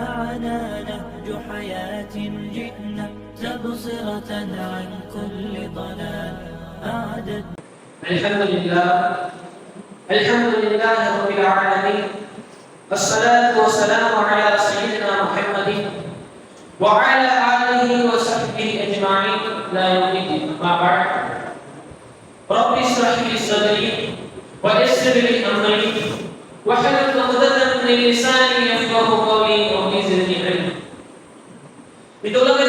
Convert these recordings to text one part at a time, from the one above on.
معنا نهج حياة جئنا تبصرة عن كل ضلال. أعدد. الحمد لله. الحمد لله رب العالمين. الصلاة والسلام على سيدنا محمد وعلى آله وصحبه أجمعين. لا يوم الدين ما بعد. رب اشرح لي صدري ويسر لي أمري. وحلت عقدة من لساني يفقه قولي وفي زلني علما بدولة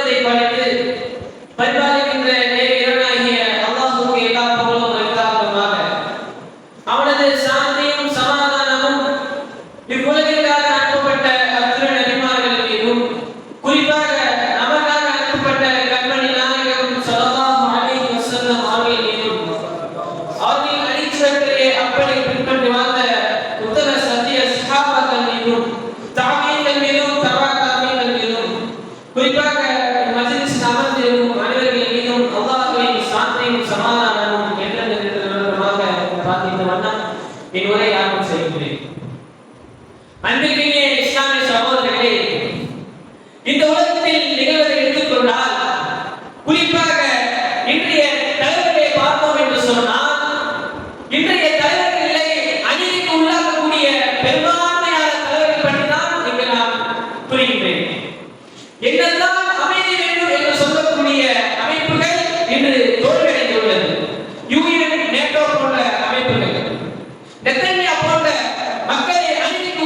இந்த உலகத்தில் நிகழ்வதை எடுத்துக் கொண்டால் குறிப்பாக இன்றைய தலைவர்களை பார்ப்போம் என்று சொன்னால் இன்றைய தலைவர்கள் இல்லை அநீதிக்கு உள்ளாகக்கூடிய பெரும்பான்மையான தலைவர்கள் பற்றி தான் இங்கு நான் புரிகின்றேன். என்னதான் அமைதி வேண்டும் என்று சொல்லக்கூடிய அமைப்புகள் இன்று தோல்வியடைந்துள்ளது. யூஎன் நேட்டோ போன்ற அமைப்புகள் நெத்தன்யா போன்ற மக்களை அநீதிக்கு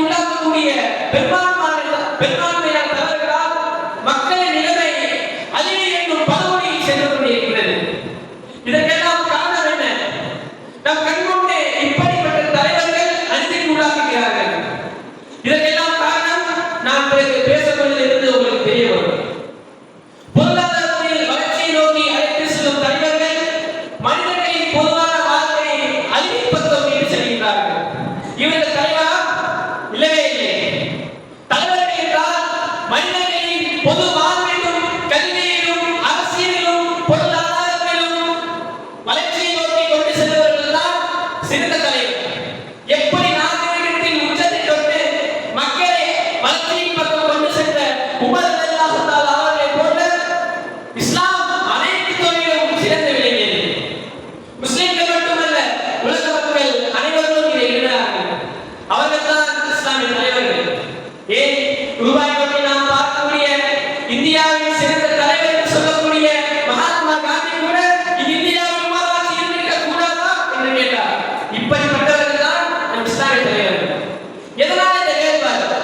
ரூபாய் உருவாக்குவதை நாம் பார்க்கக்கூடிய இந்தியாவின் சிறந்த தலைவர் என்று சொல்லக்கூடிய மகாத்மா காந்தி கூட இது இந்தியாவின் உமாவாசி இருந்திருக்க கூடாதா என்று கேட்டார். இப்படிப்பட்டவர்கள் தான் நம் இஸ்லாமிய தலைவர்கள் எதனால் இந்த வேறுபாடு?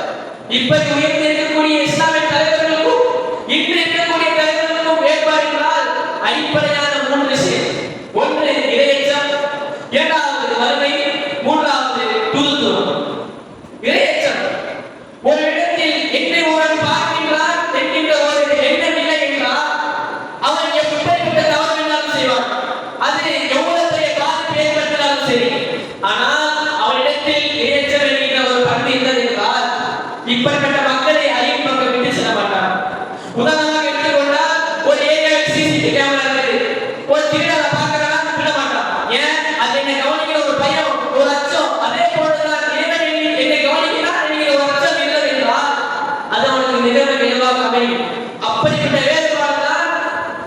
இப்படி உயர்ந்திருக்கக்கூடிய இஸ்லாமிய தலைவர்களுக்கும் இன்று இருக்கக்கூடிய தலைவர்களுக்கும் வேறுபாடுகளால் அடிப்படையான மூன்று விஷயம்.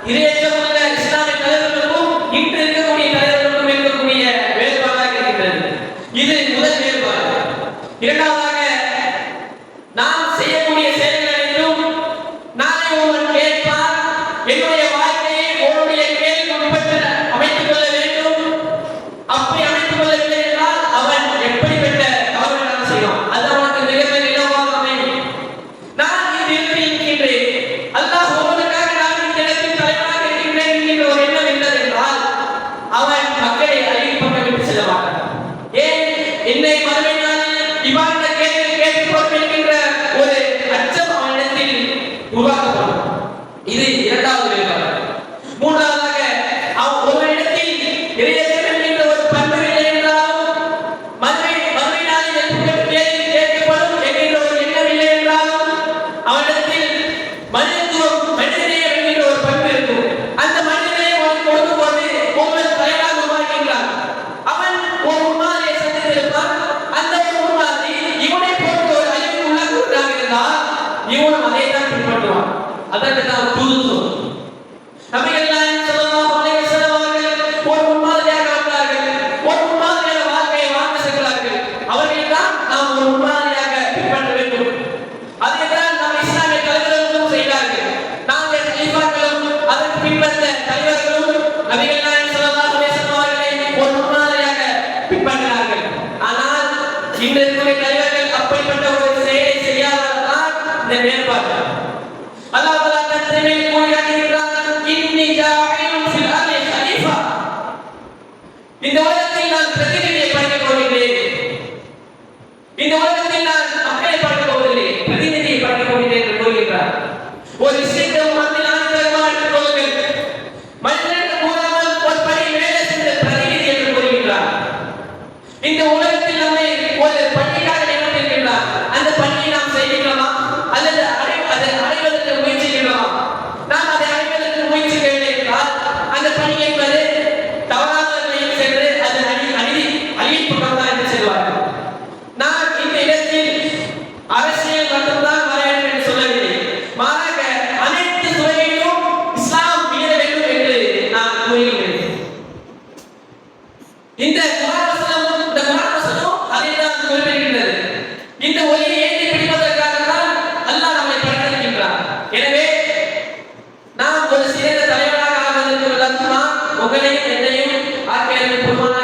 இதே Padre, y van அல்லாஹ் தஆலா கத்திரமே கூறியிருக்கிறார் இன்னி ஜாயிலும் ஃபில் அர்லி கலீஃபா இந்த உலகத்தில் நான் பிரதிநிதியை படைக்கப் போகிறேன் இந்த உலகத்தில் நான் மக்களை படைக்கப் போவதில்லை. பிரதிநிதியை படைக்கப் போகிறேன் என்று கூறுகிறார் ஒரு விஷயத்தை இந்த உலகத்தில் நம்மை இந்த குரான் வசனம் இந்த குரான் வசனம் தான் குறிப்பிடுகின்றது. இந்த ஒளியை ஏந்தி பிடிப்பதற்காக தான் அல்லாஹ் நம்மை படைத்திருக்கின்றார் எனவே நாம் ஒரு சிறந்த தலைவராக ஆவதற்கு லட்சமா உங்களையும் என்னையும் ஆக்கிரமிப்புமான